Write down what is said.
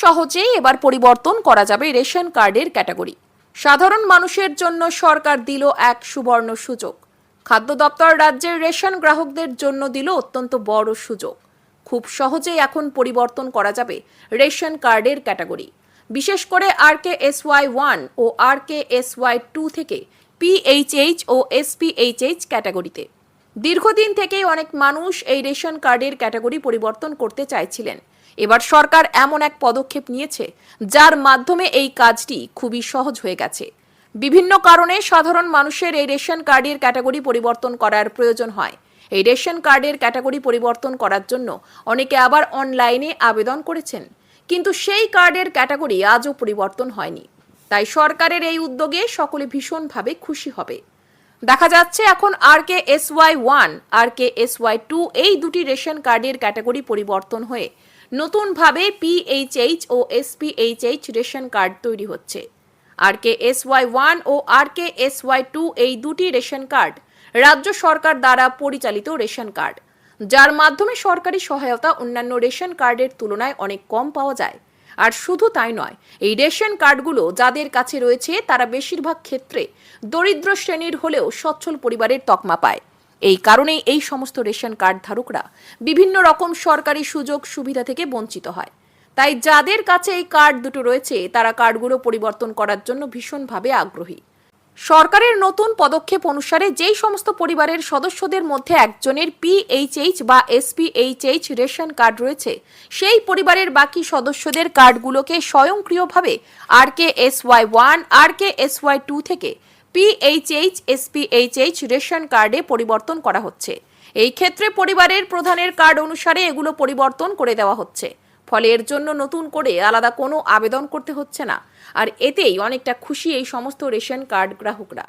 সহজেই এবার পরিবর্তন করা যাবে রেশন কার্ডের ক্যাটাগরি। সাধারণ মানুষের জন্য সরকার দিল এক সুবর্ণ সুযোগ। খাদ্য দপ্তর রাজ্যের রেশন গ্রাহকদের জন্য দিল অত্যন্ত বড় সুযোগ। খুব সহজেই এখন পরিবর্তন করা যাবে রেশন কার্ডের ক্যাটাগরি। বিশেষ করে R K S Y one ও R K S Y two থেকে পিএইচএইচ ও এসপিএইচএইচ ক্যাটাগরিতে। দীর্ঘদিন থেকেই অনেক মানুষ এই রেশন কার্ডের ক্যাটাগরি পরিবর্তন করতে চাইছিলেন। এবার সরকার এমন এক পদক্ষেপ নিয়েছে, যার মাধ্যমে এই কাজটি খুবই সহজ হয়ে গেছে। বিভিন্ন কারণে সাধারণ মানুষের এই রেশন কার্ডের ক্যাটাগরি পরিবর্তন করার প্রয়োজন হয়। এই রেশন কার্ডের ক্যাটাগরি পরিবর্তন করার জন্য অনেকে আবার অনলাইনে আবেদন করেছেন। কিন্তু সেই কার্ডের ক্যাটাগরি আজও পরিবর্তন হয়নি। তাই সরকারের এই উদ্যোগে সকলে ভীষণভাবে খুশি হবে। দেখা যাচ্ছে এখন R K S Y one R K S Y two এই দুটি রেশন কার্ডের ক্যাটাগরি পরিবর্তন হয়ে নতুনভাবে পিএইচএইচ ও এসপিএইচএইচ রেশন কার্ড তৈরি হচ্ছে। R K S Y one ও R K S Y two এই দুটি রেশন কার্ড রাজ্য সরকার দ্বারা পরিচালিত রেশন কার্ড, যার মাধ্যমে সরকারি সহায়তা অন্যান্য রেশন কার্ডের তুলনায় অনেক কম পাওয়া যায়। আর শুধু তাই নয়, এই রেশন কার্ডগুলো যাদের কাছে রয়েছে তারা বেশিরভাগ ক্ষেত্রে দরিদ্র শ্রেণির হলেও সচ্ছল পরিবারের তকমা পায়। এই কারণেই এই সমস্ত রেশন কার্ড ধারকরা বিভিন্ন রকম সরকারি সুযোগ সুবিধা থেকে বঞ্চিত হয়। তাই যাদের কাছে এই কার্ড দুটো রয়েছে, তারা কার্ডগুলো পরিবর্তন করার জন্য ভীষণভাবে আগ্রহী। সরকারের নতুন পদক্ষেপ অনুসারে যেই সমস্ত পরিবারের সদস্যদের মধ্যে একজনের পিএইচএইচ বা এসপিএইচএইচ রেশন কার্ড রয়েছে, সেই পরিবারের বাকি সদস্যদের কার্ডগুলোকে স্বয়ংক্রিয়ভাবে R K S Y one R K S Y two থেকে পিএইচএইচ এসপিএইচএইচ রেশন কার্ডে পরিবর্তন করা হচ্ছে। এই ক্ষেত্রে পরিবারের প্রধানের কার্ড অনুসারে এগুলো পরিবর্তন করে দেওয়া হচ্ছে। ফলে এর জন্য নতুন করে আলাদা কোনো আবেদন করতে হচ্ছে না। আর এতেই অনেকটা খুশি এই সমস্ত রেশন কার্ড গ্রাহকরা।